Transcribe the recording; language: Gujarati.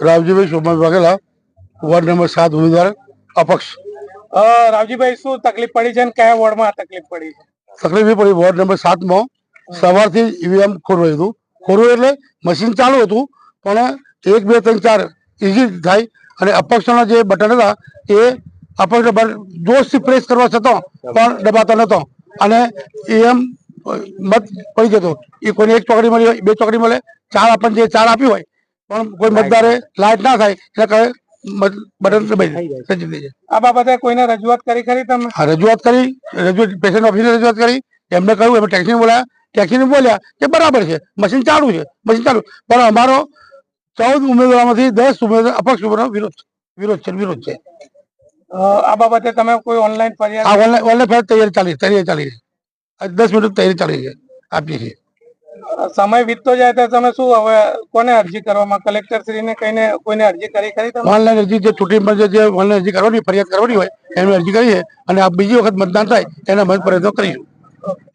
રાવજીભાઈ શોભા વાઘેલા વોર્ડ નંબર સાત ઉમેદવાર અપક્ષ. રાવજીભાઈ શું તકલીફ પડી છે અને કયા વોર્ડમાં તકલીફ પડી છે? તકલીફ એ પડી વોર્ડ નંબર સાતમાં. સવારથી ઈવીએમ ખોરવું હતું. ખોરવું એટલે મશીન ચાલુ હતું પણ એક બે ત્રણ ચાર ઇઝી થાય અને અપક્ષના જે બટન હતા એ અપક્ષ જોશથી પ્રેસ કરવા છતાં પણ દબાતા નહોતો. અને એમ મત પડી જતો એ કોઈને એક ચોકડી મળી હોય બે ચોકડી મળે ચાર આપણને જે ચાર આપ્યું હોય પણ કોઈ મતદારે લાઈટ ના થાય એટલે કહે બટન દબાઈ જાય. આ બાબતે કોઈને રજૂઆત કરી ખરી તમે? હા રજૂઆત કરી રજૂઆત પેશન્ટ ઓફિસને રજૂઆત કરી એમને કહ્યું એમને ટેક્સીને બોલાયા ટેક્સીને બોલ્યા કે બરાબર છે મશીન ચાલુ છે મશીન ચાલુ. પણ અમારો ચૌદ ઉમેદવારોમાંથી દસ ઉમેદવાર અપક્ષ ઉમેદવાર વિરોધ વિરોધ છે વિરોધ છે. આ બાબતે તમે કોઈ ઓનલાઈન ફરિયાદ ઓનલાઈન ફરિયાદ તૈયારી ચાલી તૈયારી ચાલી છે. દસ મિનિટ તૈયારી ચાલી છે આપીએ છીએ. સમય વીતતો જાય તો તમે શું હવે કોને અરજી કરવામાં? કલેક્ટર શ્રીને કહીને કોઈને અરજી કરી ખરી તમે? ઓનલાઈન અરજી જે ચૂંટણી જે- જે ઓનલાઈન અરજી કરવાની ફરિયાદ કરવાની હોય, એની અરજી કરીએ અને આ બીજી વખત મતદાન થાય, એના મત પ્રયત્નો કરીશું